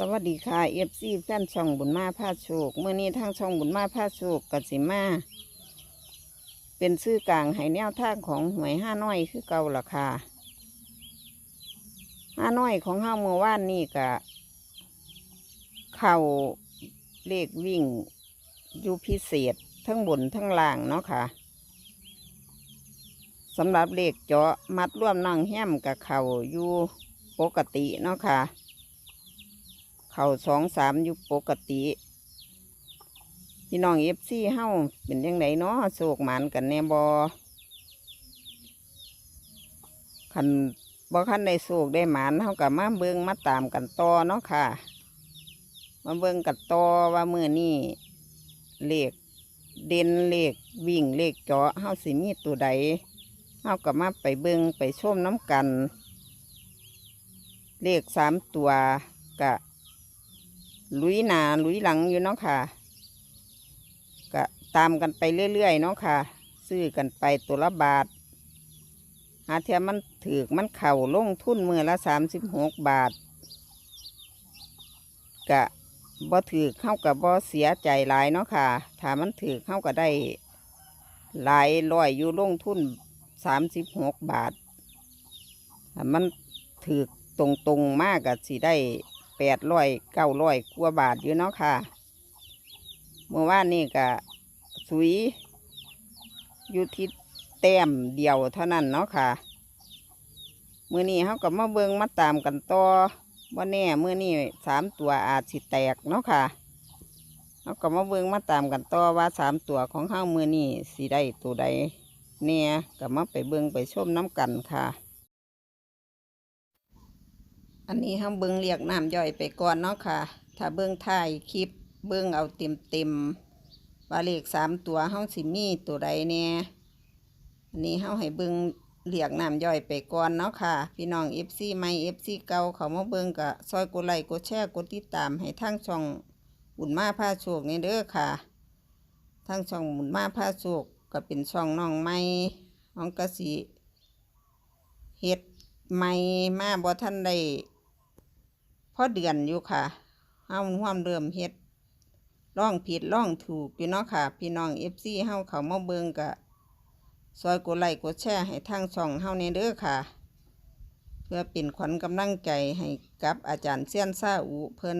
สวัสดีค่ะเอฟซีแฟนช่องบุญมาพาโชคเมื่อนี้ทางช่องบุญมาพาโชคกับสิมา เป็นชื่อกลางให้แนวทางของหวยห้าน้อยคือเก่าราคาห้าน้อยของห้าเมื่อวานนี่กะเข่าเลขวิ่งอยู่พิเศษทั้งบนทั้งล่างเนาะค่ะสำหรับเลขเจาะมัดร่วมน้องแฮมกับเข่าอยู่ปกติเนาะค่ะ เข่าสองสามอยู่ปกติพี่น้องเอฟซีเฮาเป็นยังไงเนาะโศกหมานกันแน่บอคันบ่คันได้โศกได้หมานเฮากับมาเบิงมาตามกันต่อเนาะค่ะ มาเบิงกันต่อว่ามือนี่เลขเด่นเลขวิ่งเลขเจาะเฮาสิมีตัวใดเฮากับมาไปเบิงไปชมน้ำกัน เลขสามตัวกะ ลุยหนาลุยหลังอยู่เนาะค่ะก็ตามกันไปเรื่อยๆเนาะค่ะ ซื้อกันไปตัวละบาท หาเทียมมันถือมันเข่าลงทุนมือละสามสิบหกบาทกะบ่ถือเข้ากับบ่เสียใจหลายเนาะค่ะ ถ้ามันถือเข้าก็ได้หลายร้อยอยู่ลงทุนสามสิบหกบาท มันถือตรงๆมากก็สิได้ แปดร้อยเก้าร้อยกว่าบาทอยู่เนาะค่ะ เมื่อวานนี่ก็สุยอยู่ที่แต้มเดียวเท่านั้นเนาะค่ะมื่อนี้เขากับมาเบิงมาตามกันต่อว่าแน่เมื่อนี้สามตัวอาจสิแตกเนาะค่ะเขากับมาเบิงมาตามกันต่อว่าสามตัวของข้ามือนี้สิได้ตัวใดแน่กับมาไปเบิงไปชมน้ำกันค่ะ อันนี้ห้ามเบิ้งเรียกน้ำย่อยไปก่อนเนาะค่ะ ถ้าเบิ้งท้ายคลิปเบิ้งเอาเต็มเต็มว่าเลขสามตัวห้าสิมีตัวใดแน่อันนี้ห้าให้เบิ้งเรียกน้ำย่อยไปก่อนเนาะค่ะ พี่น้องเอฟซีใหม่เอฟซีเก่าเขามาเบิ้งกะซอยกดไลค์กดแชร์กดติดตามให้ทั้งช่องบุญมาพาโชคนี่เด้อค่ะทั้งช่องบุญมาพาโชคก็เป็นช่องน้องใหม่น้องกะสิเฮ็ดใหม่มาบ่ท่านได้ อเดือนอยู่ค่ะเฮาร่วมเริ่มเฮ็ดร่องผิดร่องถูกอยู่เนาะค่ะ พี่น้องเอฟซีเฮาเขามาเบิงกะซอยกดไลค์กดแชร์ให้ทางช่องเฮาในเด้อค่ะ เพื่อเป็นขวัญกำลังใจให้กับอาจารย์เซียนซาอูเพิ่น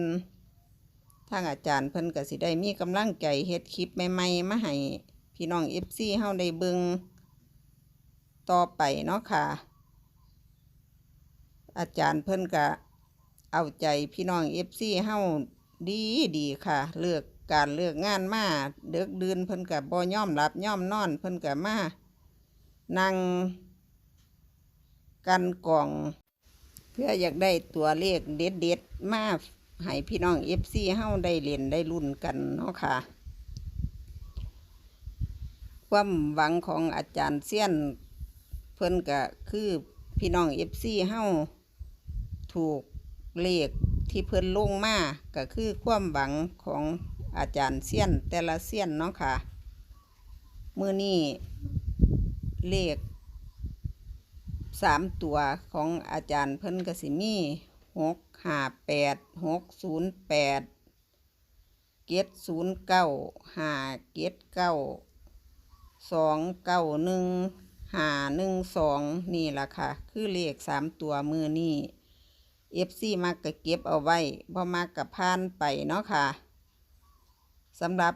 ทางอาจารย์เพิ่นก็สิได้มีกำลังใจเฮ็ดคลิปใหม่ๆมาให้พี่น้องเอฟซีเฮาได้เบิงต่อไปเนาะค่ะ อาจารย์เพิ่นก็ เอาใจพี่น้องเอฟซีเฮาดีดีค่ะ เลือกการเลือกงานมาเด็กดืนเพิ่นกับบ่ย่อมหลับย่อมนอนเพิ่นกับมานั่งกันกล่อง เพื่ออยากได้ตัวเลขเด็ดเด็ดมาให้พี่น้องเอฟซีเฮาได้เล่นได้รุ่นกันเนาะค่ะ ความหวังของอาจารย์เซียน เพิ่นก็คือพี่น้องเอฟซีเฮาถูก เลขที่เพิ่นลงมาก็คือความหวังของอาจารย์เซียนแต่ละเซียนเนาะค่ะมือนี้เลขสามตัวของอาจารย์เพิ่นกสิมีหกห้าแปดหกศูนย์แปดเกตศูนย์เก้าห้าเกตเก้าสองเก้าหนึ่งห้าหนึ่งสองนี่ละค่ะ คือเลขสามตัวมือนี้ เอฟซีมักก็เก็บเอาไว้พอมักกับพานไปเนาะค่ะสำหรับ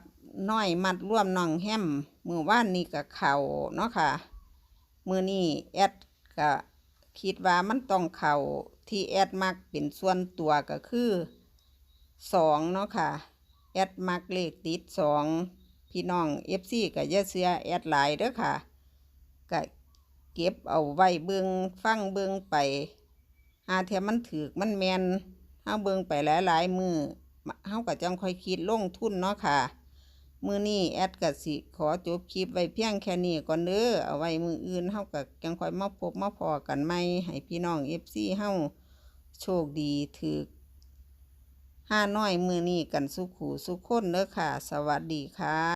น้อยมัดร่วมน้องแฮมมือว่านนี่กับเข่าเนาะค่ะ มือนี่แอดก็คิดว่ามันต้องเข่าที่แอดมักเป็นส่วนตัวก็คือสองเนาะค่ะ แอดมักเลขติดสองพี่น้องเอฟซีก็อย่าเสือแอดหลายเด้อค่ะก็เก็บเอาไว้เบิงฟังเบิงไป หาเทียมมันถือมันแมนเฮาเบิงไปหลายๆมือเฮาก็จังค่อยคิดลงทุนเนาะค่ะ มือนี้แอดก็สิ ขอจบคลิปไว้เพียงแค่นี้ก่อนเด้อเอาไว้มืออื่นเฮาก็จังค่อยมาพบมาพอกันใหม่ให้พี่น้อง FC เฮาโชคดีถือห้าน้อยมือนี้กันสุขูสุขคนเด้อค่ะ สวัสดีค่ะ